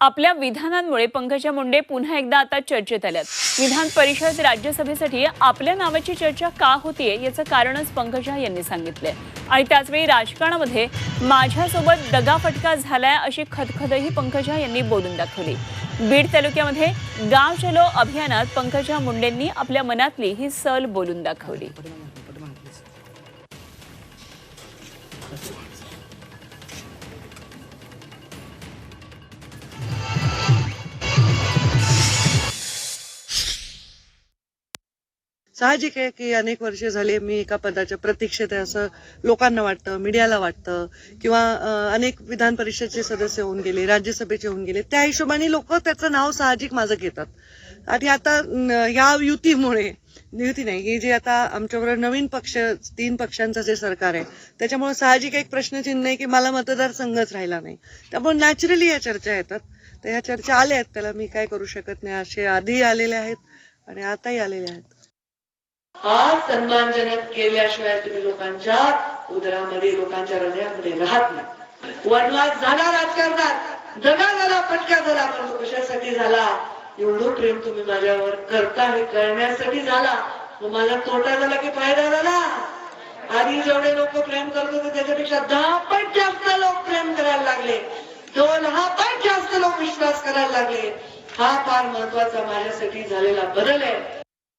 आपल्या विधानांमुळे पंकजा मुंडे पुन्हा एकदा आता चर्चेत आल्यात. विधान परिषद राज्यसभेसाठी आपल्या नावाची चर्चा का होतीये याचं कारणच पंकजा यांनी सांगितलंय. आणि त्याचवेळी राजकारणामध्ये माझ्यासोबत दगाफटका झालाय अशी खदखदही पंकजा यांनी बोलून दाखवली. बीड तालुक्यामध्ये गाव चलो अभियानात पंकजा मुंडेंनी आपल्या मनातली ही सल बोलून दाखवली. साहजिक आहे की अनेक वर्षे झाले मी एका पदाच्या प्रतीक्षेत आहे असं लोकांना वाटतं मीडियाला वाटतं किंवा अनेक विधान परिषदचे सदस्य होऊन गेले राज्यसभेचे होऊन गेले. त्या हिशोबाने लोक त्याचं नाव साहजिक माझं घेतात. आणि आता या युतीमुळे युती नाही ही जी आता आमच्याबरोबर नवीन पक्ष तीन पक्षांचं जे सरकार आहे त्याच्यामुळे साहजिक एक प्रश्नचिन्ह आहे की मला मतदारसंघच राहिला नाही. त्यामुळे नॅचरली या चर्चा येतात. तर ह्या चर्चा आल्या आहेत त्याला मी काय करू शकत नाही असे आधी आलेले आहेत आणि आताही आलेले आहेत. हा सन्मानजनक केल्याशिवाय तुम्ही लोकांच्या उदरामध्ये लोकांच्या हृदयामध्ये राहत नाही. वनवास झाला राजकारणात. जगा झाला पटका झाला पण कशासाठी झाला? एवढं प्रेम तुम्ही माझ्यावर करता हे करण्यासाठी झाला. मग माझा तोटा झाला की फायदा झाला? आधी जेवढे लोक प्रेम करत होते त्याच्यापेक्षा दहा पट जास्त लोक प्रेम करायला लागले. दोन हा पट जास्त लोक विश्वास करायला लागले. हा फार महत्त्वाचा माझ्यासाठी झालेला बदल आहे.